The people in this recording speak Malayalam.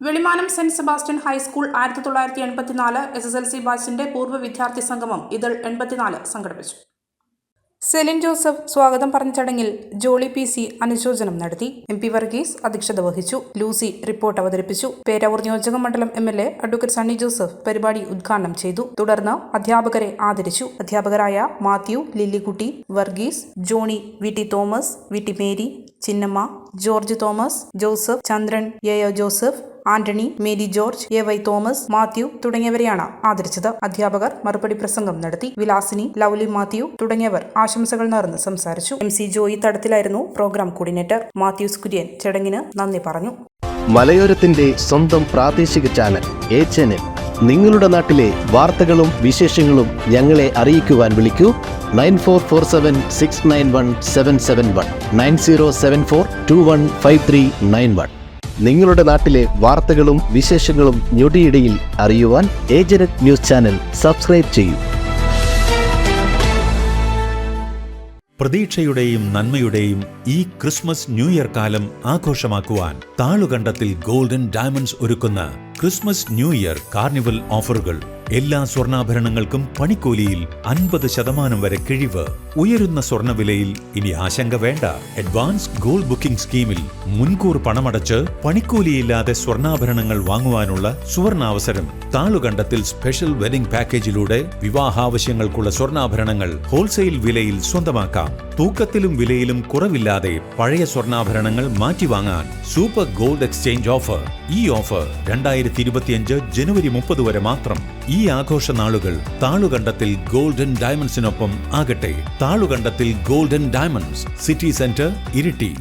വെളിമാനം സെന്റ് സെബാസ്റ്റ്യൻ ഹൈസ്കൂൾ ആയിരത്തി തൊള്ളായിരത്തി എൺപത്തിനാല് എസ് എസ് എൽ സി ബാച്ചിന്റെ പൂർവ വിദ്യാർത്ഥി സംഗമം ഇതൾ എൺപത്തിനാല് സംഘടിപ്പിച്ചു. സെലിൻ ജോസഫ് സ്വാഗതം പറഞ്ഞ ചടങ്ങിൽ ജോളി പി സി അനുശോചനം നടത്തി. എം പി വർഗീസ് അധ്യക്ഷത വഹിച്ചു. ലൂസി റിപ്പോർട്ട് അവതരിപ്പിച്ചു. പേരാവൂർ നിയോജക മണ്ഡലം M L A advocate Sunny Joseph പരിപാടി ഉദ്ഘാടനം ചെയ്തു. തുടർന്ന് അധ്യാപകരെ ആദരിച്ചു. അധ്യാപകരായ Mathew Lillikutty Varghese Johny V T Thomas V T Mary Chinnamma George Thomas Joseph Chandran A Joseph Antony Mary George A Y Thomas Mathew തുടങ്ങിയവരെയാണ് ആദരിച്ചത്. അധ്യാപകർ മറുപടി പ്രസംഗം നടത്തി. വിലാസിനി ലൗലി മാത്യു തുടങ്ങിയവർ ആശംസകൾ നേർന്ന് സംസാരിച്ചു. എം സി ജോയി തടത്തിലായിരുന്നു പ്രോഗ്രാം കോർഡിനേറ്റർ. മാത്യൂസ് കുര്യൻ ചടങ്ങിന് നന്ദി പറഞ്ഞു. മലയോരത്തിന്റെ സ്വന്തം പ്രാദേശിക ചാനൽ എ ചാനൽ. നിങ്ങളുടെ നാട്ടിലെ വാർത്തകളും വിശേഷങ്ങളും ഞങ്ങളെ അറിയിക്കുവാൻ വിളിക്കൂ. Nine four four seven six nine one seven seven one. Nine zero seven four two one five three nine one. നിങ്ങളുടെ നാട്ടിലെ വാർത്തകളും വിശേഷങ്ങളും ഞൊടിയിടയിൽ അറിയുവാൻ ഏജനറ്റ് ന്യൂസ് ചാനൽ സബ്സ്ക്രൈബ് ചെയ്യൂ. പ്രതീക്ഷയുടെയും നന്മയുടെയും ഈ ക്രിസ്മസ് ന്യൂ ഇയർ കാലം ആഘോഷമാക്കുവാൻ താളുകണ്ടത്തിൽ ഗോൾഡൻ ഡയമണ്ട്സ് ഒരുക്കുന്ന ക്രിസ്മസ് ന്യൂ ഇയർ കാർണിവൽ ഓഫറുകൾ എല്ലാ സ്വർണാഭരണങ്ങൾക്കും പണിക്കൂലിയിൽ അൻപത് ശതമാനം വരെ കിഴിവ്. ഉയരുന്ന സ്വർണവിലയിൽ ഇനി ആശങ്ക വേണ്ട. അഡ്വാൻസ് ഗോൾഡ് ബുക്കിംഗ് സ്കീമിൽ മുൻകൂർ പണമടച്ച് പണിക്കൂലിയില്ലാതെ സ്വർണാഭരണങ്ങൾ വാങ്ങുവാനുള്ള സുവർണാവസരം. താളുകണ്ടത്തിൽ സ്പെഷ്യൽ വെഡിംഗ് പാക്കേജിലൂടെ വിവാഹാവശ്യങ്ങൾക്കുള്ള സ്വർണാഭരണങ്ങൾ ഹോൾസെയിൽ വിലയിൽ സ്വന്തമാക്കാം. തൂക്കത്തിലും വിലയിലും കുറവില്ലാതെ പഴയ സ്വർണാഭരണങ്ങൾ മാറ്റിവാങ്ങാൻ സൂപ്പർ ഗോൾഡ് എക്സ്ചേഞ്ച് ഓഫർ. ഈ ഓഫർ രണ്ടായിരത്തി ഇരുപത്തിയഞ്ച് ജനുവരി മുപ്പത് വരെ മാത്രം. ഈ ആഘോഷ നാളുകൾ താളുകണ്ടത്തിൽ ഗോൾഡൻ ഡയമണ്ട്സിനൊപ്പം ആകട്ടെ. Thalukandathil golden diamonds city centre Iritty.